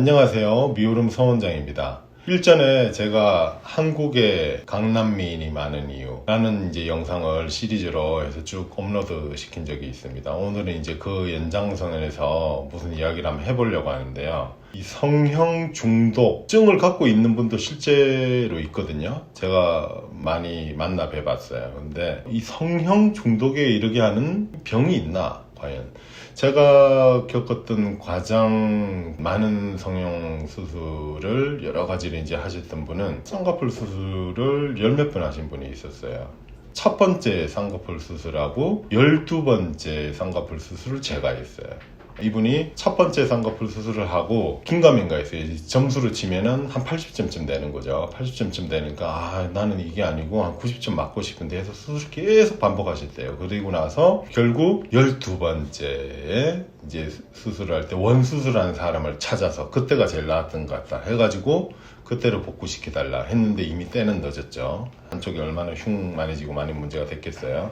안녕하세요. 미오름 서원장입니다. 일전에 제가 한국에 강남미인이 많은 이유 라는 이제 영상을 시리즈로 해서 쭉 업로드 시킨 적이 있습니다. 오늘은 이제 그 연장선에서 무슨 이야기를 한번 해보려고 하는데요. 이 성형 중독증을 갖고 있는 분도 실제로 있거든요. 제가 많이 만나 뵈봤어요. 근데 이 성형 중독에 이르게 하는 병이 있나? 과연 제가 겪었던 가장 많은 성형 수술을 여러 가지를 이제 하셨던 분은 쌍꺼풀 수술을 열 몇 번 하신 분이 있었어요. 첫 번째 쌍꺼풀 수술하고 열두 번째 쌍꺼풀 수술을 제가 했어요. 이분이 첫 번째 쌍꺼풀 수술을 하고 긴가민가 했어요. 점수로 치면은 한 80점쯤 되는 거죠. 80점쯤 되니까 아 나는 이게 아니고 한 90점 맞고 싶은데 해서 수술 계속 반복하셨대요. 그리고 나서 결국 12번째에 이제 수술을 할때 원수술하는 사람을 찾아서 그때가 제일 나았던 것 같다 해가지고 그때로 복구시켜달라 했는데 이미 때는 늦었죠. 한쪽이 얼마나 흉만해지고 많이 문제가 됐겠어요.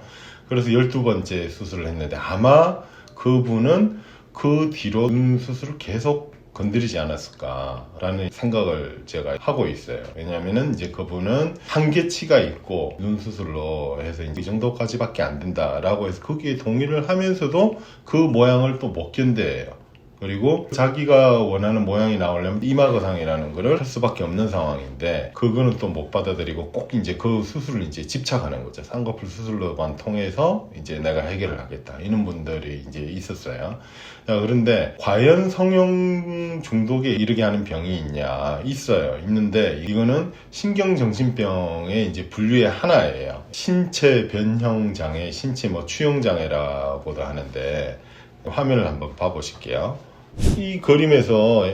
그래서 12번째 수술을 했는데 아마 그분은 그 뒤로 눈 수술을 계속 건드리지 않았을까라는 생각을 제가 하고 있어요. 왜냐하면은 이제 그분은 한계치가 있고 눈 수술로 해서 이 정도까지밖에 안 된다라고 해서 거기에 동의를 하면서도 그 모양을 또 못 견뎌요. 그리고 자기가 원하는 모양이 나오려면 이마거상이라는 거를 할 수밖에 없는 상황인데 그거는 또 못 받아들이고 꼭 이제 그 수술을 이제 집착하는 거죠. 쌍꺼풀 수술로만 통해서 이제 내가 해결을 하겠다. 이런 분들이 이제 있었어요. 자, 그런데 과연 성형 중독에 이르게 하는 병이 있냐? 있어요. 있는데 이거는 신경정신병의 이제 분류의 하나예요. 신체 변형 장애, 신체 뭐 추형 장애라고도 하는데 화면을 한번 봐보실게요. 이 그림에서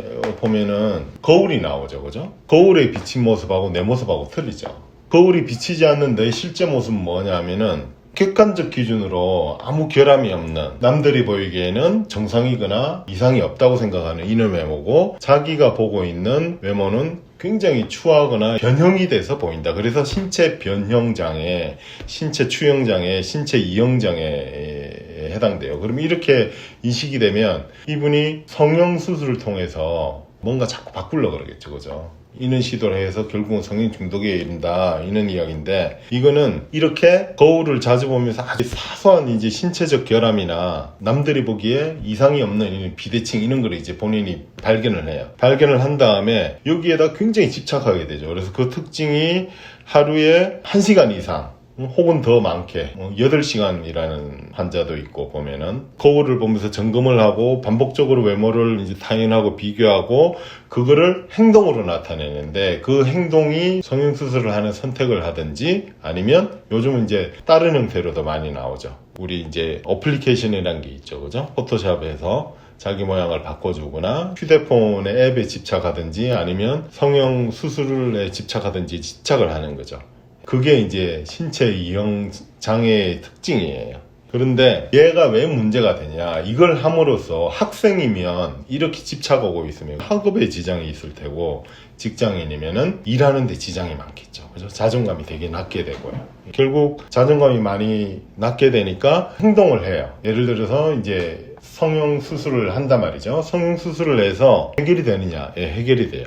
보면은 거울이 나오죠, 그죠? 거울에 비친 모습하고 내 모습하고 틀리죠. 거울이 비치지 않는 내 실제 모습은 뭐냐면은 객관적 기준으로 아무 결함이 없는 남들이 보이기에는 정상이거나 이상이 없다고 생각하는 이런 외모고 자기가 보고 있는 외모는 굉장히 추하거나 변형이 돼서 보인다. 그래서 신체 변형 장애, 신체 추형 장애, 신체 이형 장애에 해당돼요. 그럼 이렇게 인식이 되면 이분이 성형 수술을 통해서 뭔가 자꾸 바꾸려고 그러겠죠. 그죠? 이런 시도를 해서 결국은 성형 중독에 이른다 이런 이야기인데 이거는 이렇게 거울을 자주 보면서 아주 사소한 이제 신체적 결함이나 남들이 보기에 이상이 없는 이런 비대칭 이런 걸 이제 본인이 발견을 해요 발견을 한 다음에 여기에다 굉장히 집착하게 되죠 그래서 그 특징이 하루에 1시간 이상 혹은 더 많게 8시간이라는 환자도 있고 보면은 거울을 보면서 점검을 하고 반복적으로 외모를 이제 타인하고 비교하고 그거를 행동으로 나타내는데 그 행동이 성형수술을 하는 선택을 하든지 아니면 요즘은 이제 다른 형태로도 많이 나오죠. 우리 이제 어플리케이션이라는 게 있죠. 그죠? 포토샵에서 자기 모양을 바꿔주거나 휴대폰의 앱에 집착하든지 아니면 성형 수술에 집착하든지 집착을 하는 거죠. 그게 이제 신체 이형 장애의 특징이에요. 그런데 얘가 왜 문제가 되냐? 이걸 함으로써 학생이면 이렇게 집착하고 있으면 학업에 지장이 있을 테고 직장인이면은 일하는 데 지장이 많겠죠. 그죠? 자존감이 되게 낮게 되고요. 결국 자존감이 많이 낮게 되니까 행동을 해요. 예를 들어서 이제 성형 수술을 한단 말이죠. 성형 수술을 해서 해결이 되느냐? 예, 해결이 돼요.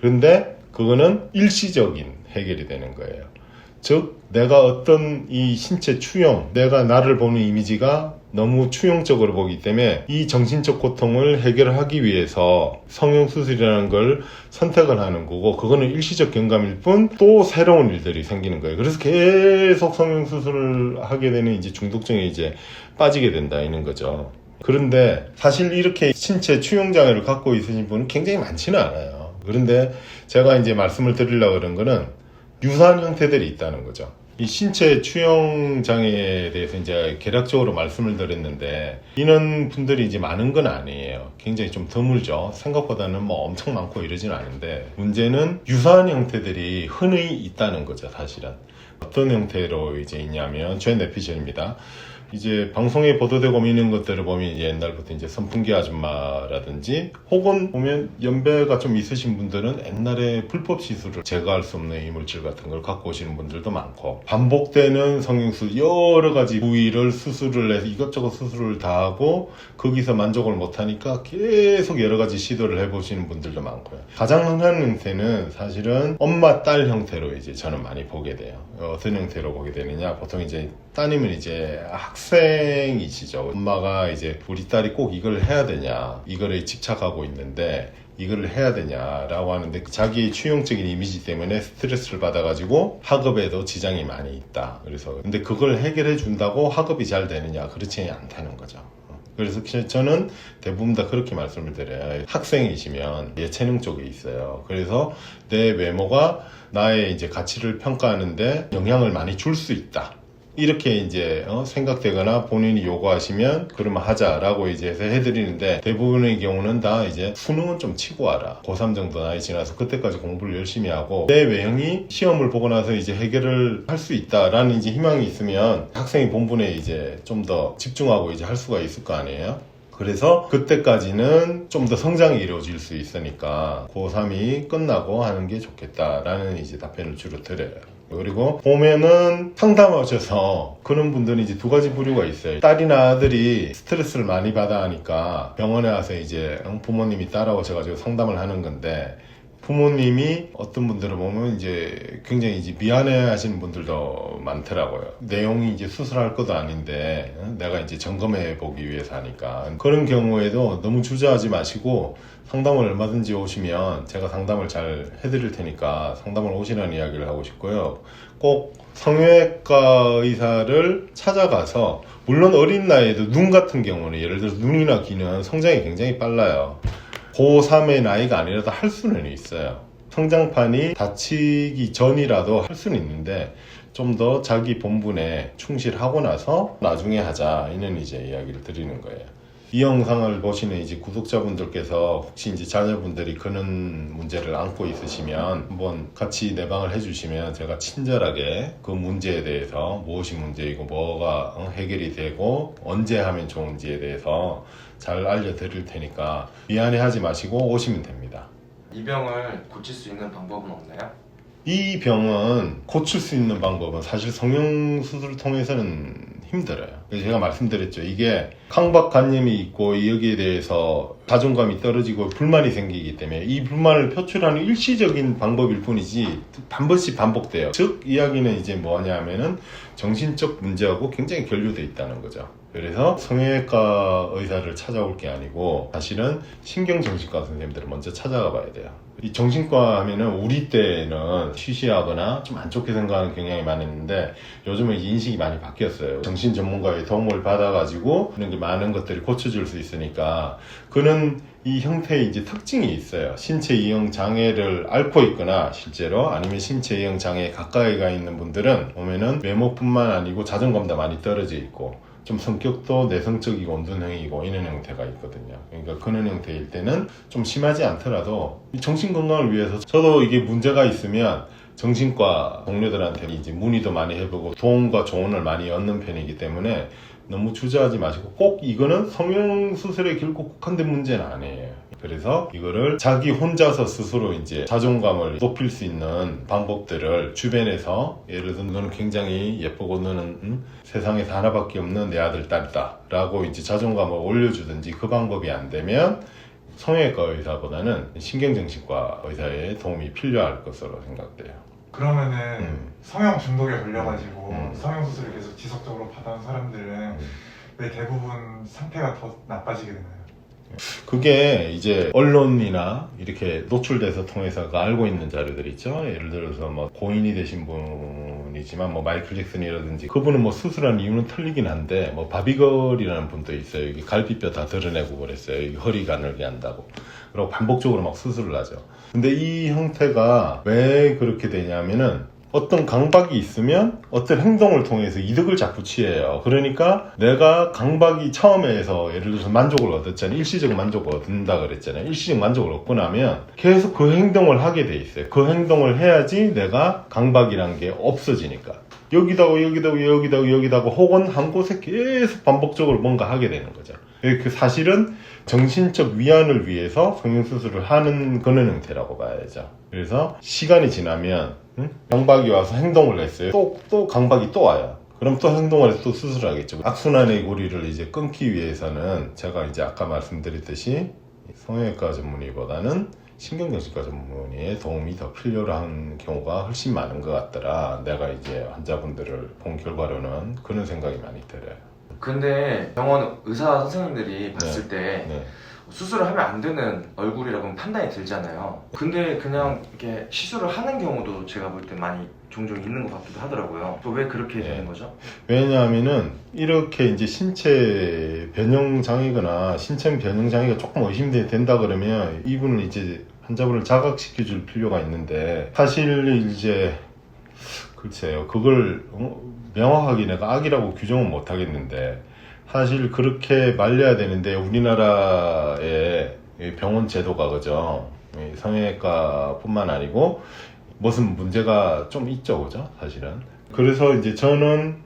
그런데 그거는 일시적인 해결이 되는 거예요. 즉 내가 어떤 이 신체 추형 내가 나를 보는 이미지가 너무 추형적으로 보기 때문에 이 정신적 고통을 해결하기 위해서 성형수술이라는 걸 선택을 하는 거고 그거는 일시적 경감일 뿐 또 새로운 일들이 생기는 거예요. 그래서 계속 성형수술을 하게 되는 이제 중독증에 이제 빠지게 된다 이는 거죠. 그런데 사실 이렇게 신체 추형 장애를 갖고 있으신 분은 굉장히 많지는 않아요. 그런데 제가 이제 말씀을 드리려고 그런 거는 유사한 형태들이 있다는 거죠. 이 신체 추형 장애에 대해서 이제 개략적으로 말씀을 드렸는데 이런 분들이 이제 많은 건 아니에요. 굉장히 좀 드물죠. 생각보다는 뭐 엄청 많고 이러진 않은데 문제는 유사한 형태들이 흔히 있다는 거죠, 사실은. 어떤 형태로 이제 있냐면 죄 내피셜입니다. 이제 방송에 보도되고 있는 것들을 보면 옛날부터 이제 선풍기 아줌마라든지 혹은 보면 연배가 좀 있으신 분들은 옛날에 불법 시술을 제거할 수 없는 이물질 같은 걸 갖고 오시는 분들도 많고 반복되는 성형수 여러 가지 부위를 수술을 해서 이것저것 수술을 다 하고 거기서 만족을 못하니까 계속 여러 가지 시도를 해보시는 분들도 많고요. 가장 흔한 형태는 사실은 엄마 딸 형태로 이제 저는 많이 보게 돼요. 어떤 형태로 보게 되느냐 보통 이제 따님은 이제 학생이시죠. 엄마가 이제 우리 딸이 꼭 이걸 해야 되냐 이거를 집착하고 있는데 이걸 해야 되냐라고 하는데 자기 추용적인 이미지 때문에 스트레스를 받아가지고 학업에도 지장이 많이 있다. 그래서 근데 그걸 해결해 준다고 학업이 잘 되느냐 그렇지 않다는 거죠. 그래서 저는 대부분 다 그렇게 말씀을 드려요. 학생이시면 예체능 쪽에 있어요. 그래서 내 외모가 나의 이제 가치를 평가하는데 영향을 많이 줄 수 있다. 이렇게 이제 어, 생각되거나 본인이 요구하시면 그러면 하자라고 이제 해드리는데 대부분의 경우는 다 이제 수능은 좀 치고 와라 고3 정도 나이 지나서 그때까지 공부를 열심히 하고 내 외형이 시험을 보고 나서 이제 해결을 할 수 있다라는 이제 희망이 있으면 학생이 본분에 이제 좀 더 집중하고 이제 할 수가 있을 거 아니에요 그래서 그때까지는 좀 더 성장이 이루어질 수 있으니까 고3이 끝나고 하는 게 좋겠다라는 이제 답변을 주로 드려요. 그리고 보면은 상담하셔서 그런 분들은 이제 두 가지 부류가 있어요. 딸이나 아들이 스트레스를 많이 받아 하니까 병원에 와서 이제 부모님이 따라오셔가지고 상담을 하는 건데 부모님이 어떤 분들을 보면 이제 굉장히 이제 미안해 하시는 분들도 많더라고요. 내용이 이제 수술할 것도 아닌데 어? 내가 이제 점검해 보기 위해서 하니까. 그런 경우에도 너무 주저하지 마시고 상담을 얼마든지 오시면 제가 상담을 잘 해드릴 테니까 상담을 오시라는 이야기를 하고 싶고요. 꼭 성형외과 의사를 찾아가서 물론 어린 나이에도 눈 같은 경우는 예를 들어서 눈이나 귀는 성장이 굉장히 빨라요. 고3의 나이가 아니라도 할 수는 있어요. 성장판이 다치기 전이라도 할 수는 있는데 좀 더 자기 본분에 충실하고 나서 나중에 하자 이는 이제 이야기를 드리는 거예요. 이 영상을 보시는 이제 구독자분들께서 혹시 이제 자녀분들이 그런 문제를 안고 있으시면 한번 같이 내방을 해주시면 제가 친절하게 그 문제에 대해서 무엇이 문제이고 뭐가 어, 해결이 되고 언제 하면 좋은지에 대해서 잘 알려드릴 테니까 미안해하지 마시고 오시면 됩니다. 이 병을 고칠 수 있는 방법은 없나요? 이 병은 고칠 수 있는 방법은 사실 성형수술을 통해서는 힘들어요. 그래서 제가 말씀드렸죠. 이게 강박관념이 있고 여기에 대해서 자존감이 떨어지고 불만이 생기기 때문에 이 불만을 표출하는 일시적인 방법일 뿐이지 한 번씩 반복돼요. 즉 이야기는 이제 뭐냐 하면은 정신적 문제하고 굉장히 결류돼 있다는 거죠. 그래서 성형외과 의사를 찾아올 게 아니고 사실은 신경정신과 선생님들을 먼저 찾아가 봐야 돼요. 이 정신과 하면은 우리 때는 쉬쉬하거나 좀 안 좋게 생각하는 경향이 많았는데 요즘은 인식이 많이 바뀌었어요. 정신 전문가의 도움을 받아가지고 이런 게 많은 것들이 고쳐질 수 있으니까 그는 이 형태의 이제 특징이 있어요. 신체 이형 장애를 앓고 있거나 실제로 아니면 신체 이형 장애에 가까이 가 있는 분들은 보면은 외모뿐만 아니고 자존감도 많이 떨어져 있고 좀 성격도 내성적이고 온둔형이고 이런 형태가 있거든요. 그러니까 그런 형태일 때는 좀 심하지 않더라도 정신 건강을 위해서 저도 이게 문제가 있으면 정신과 동료들한테 이제 문의도 많이 해보고 도움과 조언을 많이 얻는 편이기 때문에 너무 주저하지 마시고 꼭 이거는 성형 수술에 결코 국한된 문제는 아니에요. 그래서 이거를 자기 혼자서 스스로 이제 자존감을 높일 수 있는 방법들을 주변에서 예를 들어 너는 굉장히 예쁘고 너는 음, 세상에서 하나밖에 없는 내 아들 딸이다 라고 이제 자존감을 올려주든지 그 방법이 안 되면 성형외과 의사보다는 신경정신과 의사의 도움이 필요할 것으로 생각돼요. 그러면은 음. 성형 중독에 걸려가지고 음. 성형 수술을 계속 지속적으로 받아온 사람들은 음. 왜 대부분 상태가 더 나빠지게 되나요? 그게 이제 언론이나 이렇게 노출돼서 통해서 그 알고 있는 자료들 있죠. 예를 들어서 뭐 고인이 되신 분 이지만 뭐 마이클 잭슨이라든지 그분은 뭐 수술한 이유는 틀리긴 한데 뭐 바비걸이라는 분도 있어요. 이게 갈비뼈 다 드러내고 그랬어요. 이게 허리 가늘게 한다고. 그리고 반복적으로 막 수술을 하죠. 근데 이 형태가 왜 그렇게 되냐면은 어떤 강박이 있으면 어떤 행동을 통해서 이득을 자꾸 취해요. 그러니까 내가 강박이 처음에 해서 예를 들어서 만족을 얻었잖아요. 일시적 만족을 얻는다 그랬잖아요. 일시적 만족을 얻고 나면 계속 그 행동을 하게 돼 있어요. 그 행동을 해야지 내가 강박이란 게 없어지니까. 여기다고 여기다고 여기다고 여기다고 혹은 한 곳에 계속 반복적으로 뭔가 하게 되는 거죠. 그 사실은 정신적 위안을 위해서 성형수술을 하는 그런 형태라고 봐야죠. 그래서 시간이 지나면 응? 강박이 와서 행동을 했어요. 또, 또 강박이 또 와요. 그럼 또 행동을 해서 또 수술하겠죠. 악순환의 고리를 이제 끊기 위해서는 제가 이제 아까 말씀드렸듯이 성형외과 전문의보다는 신경정신과 전문의의 도움이 더 필요로 한 경우가 훨씬 많은 것 같더라. 내가 이제 환자분들을 본 결과로는 그런 생각이 많이 들어요. 근데 병원 의사 선생님들이 봤을 때 네. 수술을 하면 안 되는 얼굴이라고 판단이 들잖아요. 근데 그냥 이렇게 시술을 하는 경우도 제가 볼 때 많이 종종 있는 것 같기도 하더라고요. 또 왜 그렇게 네. 되는 거죠? 왜냐하면은 이렇게 이제 신체 변형 장애거나 신체 변형 장애가 조금 의심이 된다 그러면 이분을 이제 환자분을 자각시켜 줄 필요가 있는데 사실 이제 글쎄요. 그걸 어, 명확하게 내가 악이라고 규정은 못 하겠는데 사실 그렇게 말려야 되는데 우리나라의 이 병원 제도가 그죠? 이 성형외과뿐만 아니고 무슨 문제가 좀 있죠 그죠? 사실은. 그래서 이제 저는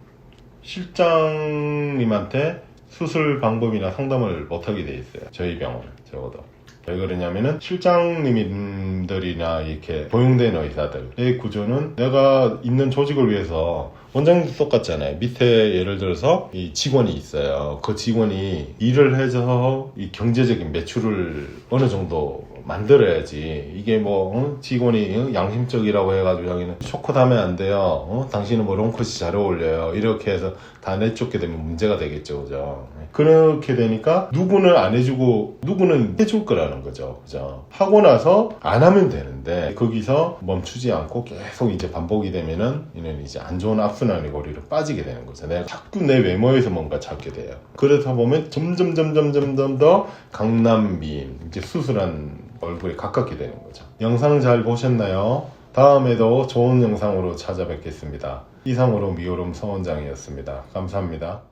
실장님한테 수술 방법이나 상담을 못하게 돼 있어요. 저희 병원은 적어도. 왜 그러냐면은 실장님들이나 이렇게 고용된 의사들의 구조는 내가 있는 조직을 위해서 원장님도 똑같잖아요. 밑에 예를 들어서 이 직원이 있어요. 그 직원이 일을 해서 이 경제적인 매출을 어느 정도 만들어야지. 이게 뭐 어? 직원이 어? 양심적이라고 해가지고 여기는 쇼컷 하면 안 돼요. 어? 당신은 뭐 롱컷이 잘 어울려요. 이렇게 해서 다 내쫓게 되면 문제가 되겠죠, 그죠? 그렇게 되니까 누구는 안 해주고 누구는 해줄 거라는 거죠, 그죠? 하고 나서 안 하면 되는데 거기서 멈추지 않고 계속 이제 반복이 되면은 이는 이제 안 좋은 악순환의 고리로 빠지게 되는 거죠. 내가 자꾸 내 외모에서 뭔가 찾게 돼요. 그러다 보면 점점 점점 점점 더 강남 미인 이제 수술한 얼굴에 가깝게 되는 거죠. 영상 잘 보셨나요? 다음에도 좋은 영상으로 찾아뵙겠습니다. 이상으로 미오름 서원장이었습니다. 감사합니다.